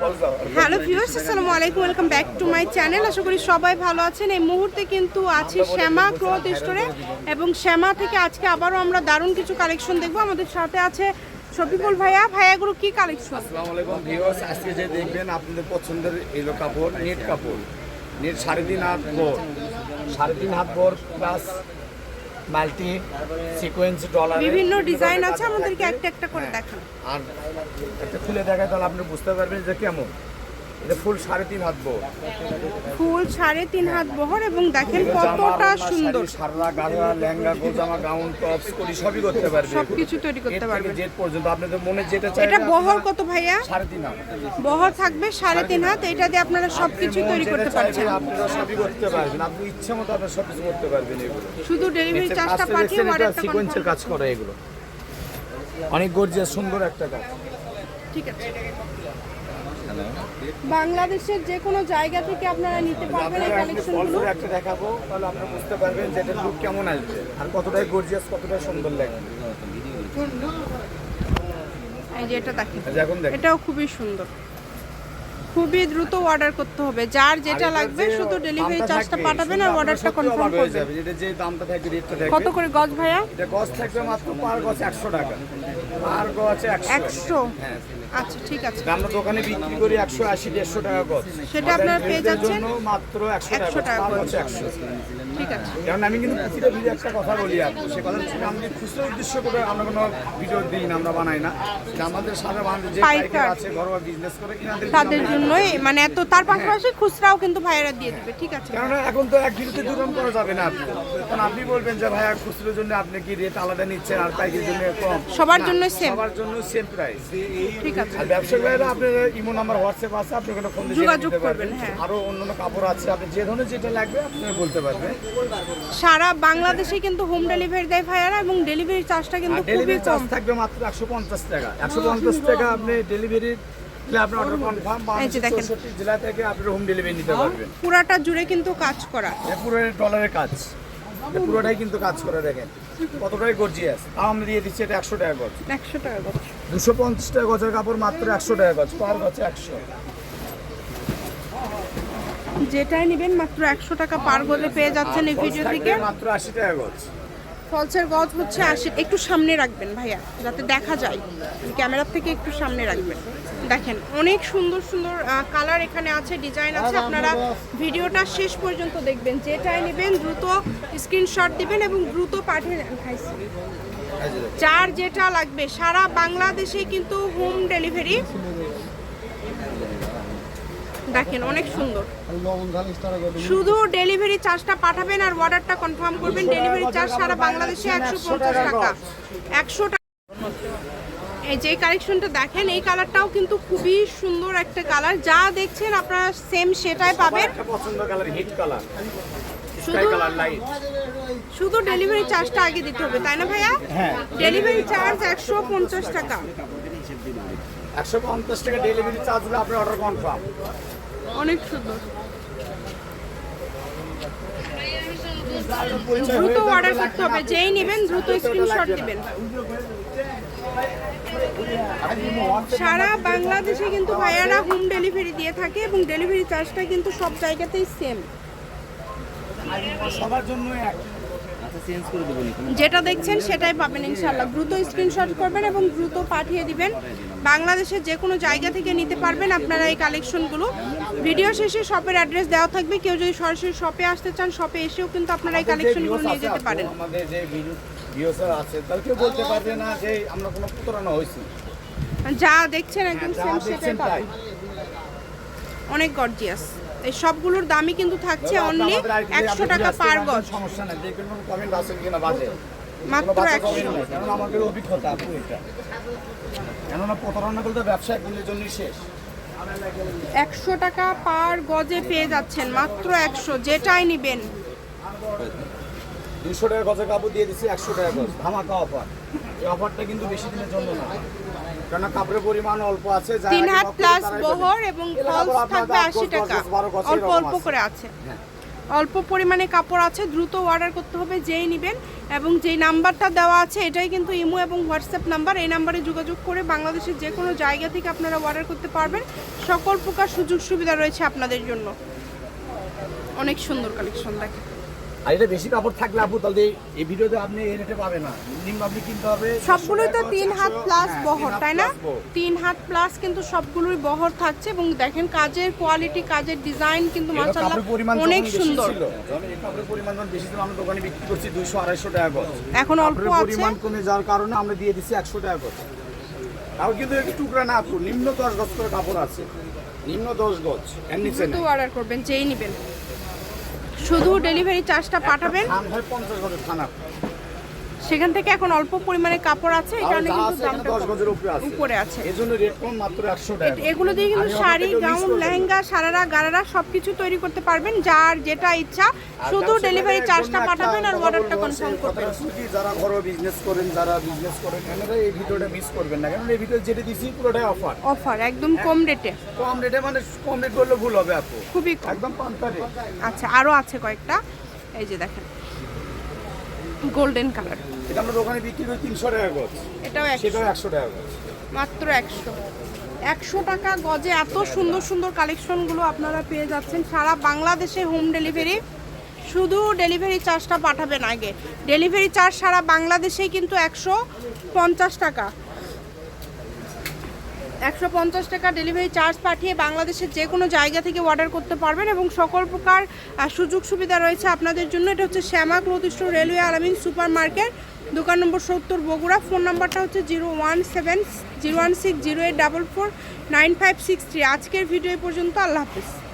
Hello viewers আসসালামু আলাইকুম welcome back to my channel আশা করি সবাই ভালো আছেন। এই মুহূর্তে কিন্তু আছি শ্যামা ক্লথ স্টোরে এবং শ্যামা থেকে আজকে আবারও আমরা দারুণ কিছু কালেকশন দেখব। আমাদের সাথে আছে শফিকুল ভাইয়া। ভাইয়াগুলো কি কালেকশন আসসালামু আলাইকুম ভিউয়ার্স আজকে যে দেখবেন আপনাদের পছন্দের এলো কাপড় নেট কাপড়। নেট সাড়ে তিন হাত বোর সাড়ে তিন হাত বোর প্লাস মাল্টি সিকোয়েন্স ডলার বিভিন্ন ডিজাইন আছে আমাদেরকে একটা একটা করে দেখান। আর একটা খুলে দেখায় তাহলে আপনি বুঝতে পারবেন যে কেমন। ফুল সাড়ে তিন হাত বোর ফুল সাড়ে তিন হাত বহর এবং দেখেন কতটা সুন্দর। সারলা গাড়া লেহেঙ্গা গোজামা গাউন টপস করি সবই করতে পারবে। সবকিছু তৈরি করতে পারবেন জেট পর্যন্ত আপনাদের মনে যেটা চাই এটা বহর কত ভাইয়া? সাড়ে তিন হাত। বহর থাকবে সাড়ে তিন হাত এটা দিয়ে আপনারা সবকিছু তৈরি করতে পারছেন। আপনারা সবই করতে পারবেন। আপনি ইচ্ছে মতো আপনার সব কিছু করতে পারবেন এগুলো। শুধু ডেলিভারি চার্জটা পাঠিয়ে অর্ডারটা সিকোয়েন্সের কাজ করে এগুলো। অনেক গর্জিয়াস সুন্দর একটা কাজ। ঠিক আছে। বাংলাদেশের যে কোনো জায়গা থেকে আপনারা নিতে পারবেন এই কালেকশনগুলো একটা দেখাবো তাহলে আপনারা বুঝতে পারবেন যে এটার লুক কেমন আসবে আর কতটাই গর্জিয়াস কতটাই সুন্দর লাগবে এই যে এটা দেখেন। এটাও খুবই সুন্দর। খুবই দ্রুত অর্ডার করতে হবে। যার যেটা লাগবে শুধু ডেলিভারি চার্জটা পাঠাবেন আর অর্ডারটা কনফার্ম হয়ে করবেন। যাবেন। এটা যে দামটা থাকবে রেটটা কত করে গজ ভাইয়া? এটা গজ থাকবে মাত্র পার গজ একশো টাকা। পার গজ একশো। একশো? হ্যাঁ। আচ্ছা ঠিক আছে। আমরা দোকানে বিক্রি করি একশো আশি দেড়শো টাকা গজ। সেটা আপনারা পেয়ে যাচ্ছেন? জন্য মাত্র একশো 100 টাকা গজ। একশো। ঠিক আছে। কারণ আমি কিন্তু প্রতিটা ভিডিও একটা কথা বলি আর সে কথা হচ্ছে খুচরো উদ্দেশ্য করে আমরা কোনো ভিডিও দিই না আমরা বানাই না। আমাদের সারা বান্ধব যে পাইকার। পাইকার আছে ঘরোয়া বিজনেস করে কিনাদের তাদের জন্যই মানে এত তার পাশাপাশি খুচরাও কিন্তু ভাইয়েরা দিয়ে দিবে ঠিক আছে। কেননা এখন তো এক ভিডিওতে দুরকম করা যাবে না আপনি কারণ আপনি বলবেন যে ভাইয়া খুচরোর জন্য আপনি কি রেট আলাদা নিচ্ছেন আর পাইকারির জন্য কম? সবার জন্য same। সবার জন্য সেম প্রাইস ঠিক আছে। আর ব্যবসায়িক ভাইরা আপনার ইমো নাম্বার হোয়াটসঅ্যাপ আছে আপনি ওখানে ফোন দিয়ে যোগাযোগ করবেন, হ্যাঁ। আরও অন্যান্য কাপড় আছে আপনি যে ধরনের যেটা লাগবে আপনি বলতে পারবেন। সারা বাংলাদেশে কিন্তু হোম ডেলিভারি দেয় ভাইয়ারা এবং ডেলিভারি চার্জটা কিন্তু খুবই কম। চার্জ থাকবে মাত্র একশো পঞ্চাশ টাকা। একশো পঞ্চাশ টাকা আপনি ডেলিভারি পুরাটা জুড়ে কিন্তু কাজ করা। পুরো ডলারের কাজ। পুরোটাই কিন্তু কাজ করে দেখেন। কতটাই গর্জিয়াস আমরা দিয়ে দিচ্ছি এটা একশো টাকা গজ। একশো টাকা গজ। দুশো পঞ্চাশ টাকা গজের কাপড় মাত্র একশো টাকা গজ পার গজ একশো। যেটাই নেবেন মাত্র একশো টাকা পার গজে পেয়ে যাচ্ছেন এই ভিডিও থেকে। মাত্র আশি টাকা গজ ফলসের গজ হচ্ছে আশি একটু সামনে রাখবেন ভাইয়া যাতে দেখা যায়। ক্যামেরার থেকে একটু সামনে রাখবেন। দেখেন অনেক সুন্দর সুন্দর কালার এখানে আছে ডিজাইন আছে। আপনারা ভিডিওটা শেষ পর্যন্ত দেখবেন। যেটাই নেবেন দ্রুত স্ক্রিনশট দিবেন এবং দ্রুত পাঠিয়ে দেন। খাইছি যার যেটা লাগবে, সারা বাংলাদেশে কিন্তু হোম ডেলিভারি দেখেন, অনেক সুন্দর। শুধু ডেলিভারি চার্জটা পাঠাবেন আর অর্ডারটা কনফার্ম করবেন। ডেলিভারি চার্জ সারা বাংলাদেশে একশো পঞ্চাশ টাকা। একশো টাকা। এই যে কালেকশনটা দেখেন, এই কালারটাও কিন্তু খুবই সুন্দর একটা কালার যা দেখছেন আপনারা সেম সেটাই পাবেন। পছন্দ কালার হিট কালার শুধু শুধু ডেলিভারি চার্জটা আগে দিতে হবে তাই না ভাইয়া? হ্যাঁ। ডেলিভারি চার্জ একশো পঞ্চাশ টাকা। একশো পঞ্চাশ টাকা ডেলিভারি চার্জ হলে আপনার অর্ডার কনফার্ম অনেক সুন্দর। দ্রুত অর্ডার করতে হবে যেই নেবেন দ্রুত স্ক্রিনশট দিবেন। সারা বাংলাদেশে কিন্তু ভাইয়ারা হোম ডেলিভারি দিয়ে থাকে এবং ডেলিভারি চার্জটা কিন্তু সব জায়গাতেই সেম সবার জন্য এক। যেটা দেখছেন সেটাই পাবেন ইনশাল্লাহ দ্রুত স্ক্রিনশট করবেন এবং দ্রুত পাঠিয়ে দিবেন। বাংলাদেশের যে কোনো জায়গা থেকে নিতে পারবেন আপনারা এই কালেকশনগুলো। ভিডিও শেষে শপের অ্যাড্রেস দেওয়া থাকবে। কেউ যদি সরাসরি শপে আসতে চান শপে এসেও কিন্তু আপনারা এই কালেকশনগুলো নিয়ে যেতে পারেন। আমাদের যে ভিউসার আছে তাহলে বলতে পারবে না যে আমরা কোনো প্রতারণা হয়েছি। যা দেখছেন একদম সেম সেটাই পাবেন অনেক গর্জিয়াস এই সবগুলোর দামই কিন্তু থাকছে অনলি একশো টাকা পার গজ। সমস্যা নেই মাত্র একশো। আমাদের অভিজ্ঞতা কেননা প্রতারণা করলে ব্যবসা একদিনের জন্যই শেষ। একশো টাকা পার গজে পেয়ে যাচ্ছেন মাত্র একশো যেটাই নিবেন। দুশো টাকা গজের কাপড় দিয়ে দিচ্ছি একশো টাকা গজ ধামাকা অফার এই অফারটা কিন্তু বেশি দিনের জন্য না। কেননা কাপড়ের পরিমাণ অল্প আছে তিন হাত প্লাস বহর এবং ফলস থাকবে আশি টাকা। অল্প অল্প করে আছে। হ্যাঁ। অল্প পরিমাণে কাপড় আছে দ্রুত অর্ডার করতে হবে যেই নেবেন। এবং যেই নাম্বারটা দেওয়া আছে এটাই কিন্তু ইমো এবং হোয়াটসঅ্যাপ নাম্বার। এই নাম্বারে যোগাযোগ করে বাংলাদেশের যে কোনো জায়গা থেকে আপনারা অর্ডার করতে পারবেন। সকল প্রকার সুযোগ সুবিধা রয়েছে আপনাদের জন্য। অনেক সুন্দর কালেকশন দেখেন। আর এটা বেশি কাপড় থাকলে আপু তাহলে এই ভিডিওতে আপনি এই রেটে পাবে না। মিনিমাম আপনি কিনতে হবে সবগুলোই তো তিন হাত প্লাস হ্যাঁ, বহর তাই না? তিন হাত প্লাস কিন্তু সবগুলোই বহর থাকছে এবং দেখেন কাজের কোয়ালিটি কাজের ডিজাইন কিন্তু মাশাআল্লাহ অনেক সুন্দর। কাপড়ের পরিমাণ বেশি ছিল আমরা দোকানে বিক্রি করছি দুইশো আড়াইশো টাকা গজ এখন অল্প আছে। পরিমাণ কমে যাওয়ার কারণে আমরা দিয়ে দিচ্ছি একশো টাকা গজ তাও কিন্তু একটু টুকরা না আপু নিম্ন দশ গজ করে কাপড় আছে। নিম্ন দশ গজ নেই অর্ডার করবেন যেই নেবেন। শুধু ডেলিভারি চার্জটা পাঠাবেন থান হয় পঞ্চাশ গজের থানা সেখান থেকে এখন অল্প পরিমাণে কাপড় আছে এই কারণে কিন্তু দামটা উপরে আছে। রেট কম মাত্র টাকা। এগুলো দিয়ে কিন্তু শাড়ি গাউন লেহেঙ্গা সারারা গারারা সবকিছু তৈরি করতে পারবেন যার যেটা ইচ্ছা। শুধু ডেলিভারি চার্জটা পাঠাবেন আর অর্ডারটা কনফার্ম করবেন। যারা ঘরোয়া বিজনেস করেন যারা বিজনেস করেন এনারা এই ভিডিওটা মিস করবেন না। কারণ এই ভিডিও যেটা দিছি পুরোটাই অফার অফার একদম কম রেটে কম রেটে মানে কম রেট করলে ভুল হবে আপু। খুবই কম। একদম পান্তা আচ্ছা আরও আছে কয়েকটা। এই যে দেখেন। Golden colour. এটা আমরা দোকানে বিক্রি করি তিনশো টাকা গজ। এটাও একশো। সেটাও একশো টাকা গজ। মাত্র একশো। একশো টাকা গজে এত সুন্দর সুন্দর কালেকশনগুলো আপনারা পেয়ে যাচ্ছেন। সারা বাংলাদেশে হোম ডেলিভারি শুধু ডেলিভারি চার্জটা পাঠাবেন আগে। ডেলিভারি চার্জ সারা বাংলাদেশেই কিন্তু একশো পঞ্চাশ টাকা। একশো পঞ্চাশ টাকা ডেলিভারি চার্জ পাঠিয়ে বাংলাদেশের যে কোনো জায়গা থেকে অর্ডার করতে পারবেন এবং সকল প্রকার সুযোগ সুবিধা রয়েছে আপনাদের জন্য। এটা হচ্ছে Shyama clothist railway Alamin super market দোকান নম্বর সত্তর বগুড়া। ফোন নাম্বারটা হচ্ছে zero one seven, zero one six zero eight double four nine five six three. আজকের ভিডিও পর্যন্ত। আল্লাহ হাফিজ।